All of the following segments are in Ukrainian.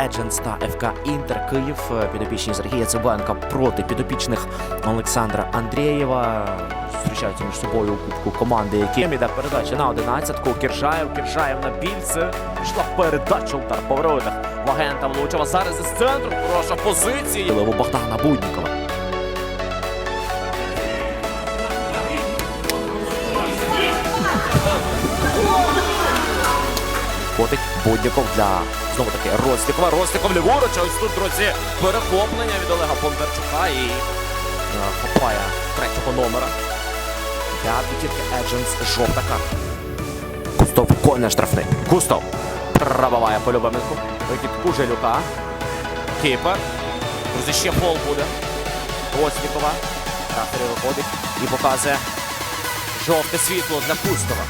Едженс та ФК Інтер Київ. Е, Підопічні Сергія Цибенка проти підопічних Олександра Андрієва. Зустрічаються між собою у кубку команди, які іде передача на 11-ку. Кіршаєв, Кіршаєв на більце. Пішла передача удар по воротах. Вагента влучила зараз із центру. Хороша позиція. Лево Богдана Буднікова. Котик Будніков для знову таки Рослікова. Росліков ліворуч. Ось тут, друзі, перехоплення від Олега Бондарчука і е, хапає третього номера. Для п'ятірки Едженс жовта карта. Кустов коне штрафний. Кустов пробиває по Любименку. Вихід Кужелюка. Кіпер. Друзі, ще фол буде. Рослікова. Рафері виходить і показує жовте світло для Кустова.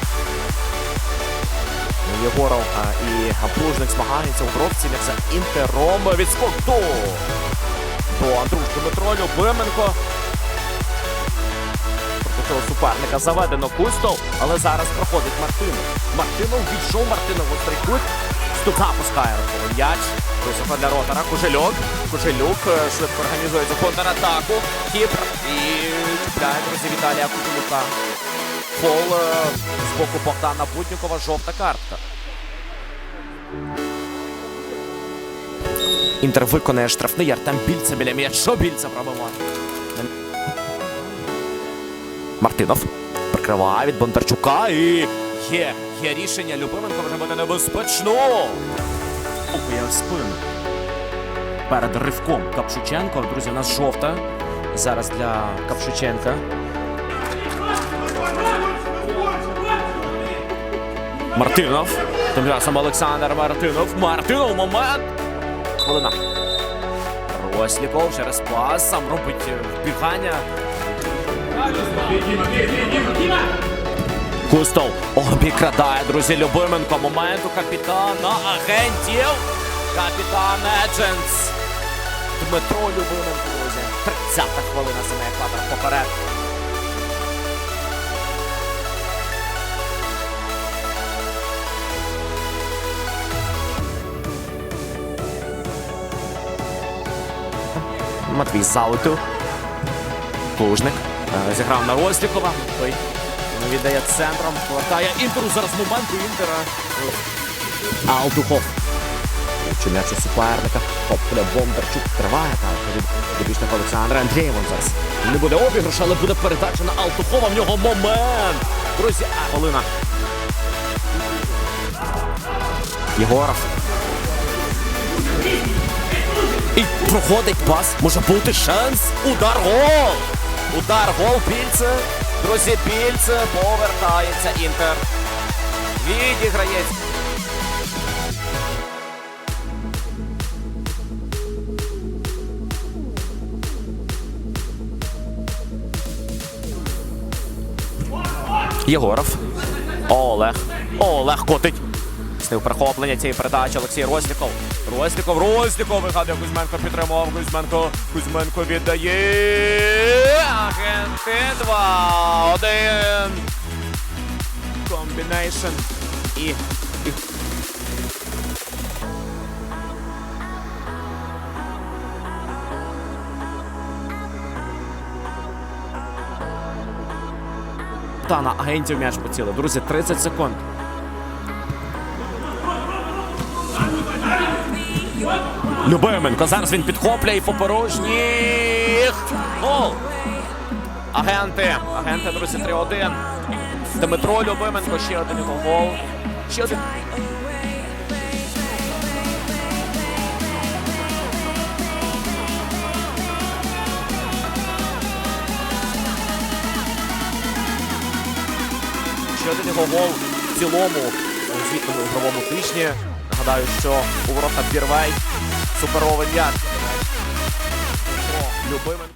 Єгоров і Плужник змагаються у бровці за інтером від скоту. До Андрушки Дмитро Любименко. Проти цього суперника заведено Кустов, але зараз проходить Мартинов. Мартинов відійшов, Мартинов гострий кут. Тут запускає м'яч. Високо для ротора. Кужельок. Кужелюк е, швидко організується контратаку. Кіпр. І чіпляє, друзі, Віталія Кужелюка. Фол е, з боку Богдана Буднікова. Жовта картка. Інтер виконає штрафний Артем Більце біля м'яча. Більце пробиває. Мартинов прикриває від Бондарчука і є, є рішення. Любименко вже буде небезпечно. Окує в спину. Перед ривком Капшученко. Друзі, у нас жовта. Зараз для Капшученка. Мартинов. Тим часом Олександр Мартинов. Мартинов момент. Хвилина. Росліков через пас. Сам робить е, вбігання. Кустов обікрадає, друзі, Любименко. Моменту капітана агентів. Капітан Едженс. Дмитро Любименко, друзі. 30-та хвилина за екватор поперед. Матвій Зауту. Плужник. Е, Зіграв на Рослікова. Той віддає центром. Повертає Інтеру. Зараз момент у Інтера. Алтухов. Чи у суперника. Попля Бондарчук триває там. Від добічних Олександра Андрієвом зараз. Не буде обіграш, але буде передача на Алтухова. В нього момент. Друзі, а хвилина. Єгоров. Проходить пас. Може бути шанс. Удар гол. Удар гол Пільце. Друзі, Пільце повертається Інтер. Відіграється. Єгоров. Олег. Олег котить. Стив перехоплення цієї передачі Олексій Росліков. Росліков, Росліков вигадує Кузьменко, підтримував Кузьменко. Кузьменко віддає. Агенти 2-1. Комбінейшн. І, і Та на агентів м'яч поцілив. Друзі, 30 секунд. Любименко. Зараз він підхоплює і по порожніх. Гол. Агенти. Агенти, друзі, 3-1. Дмитро Любименко. Ще один його гол. Ще один. Ще один його гол в цілому у звітному ігровому тижні. Нагадаю, що у ворота Бірвей суперовий м'яч. Любимен.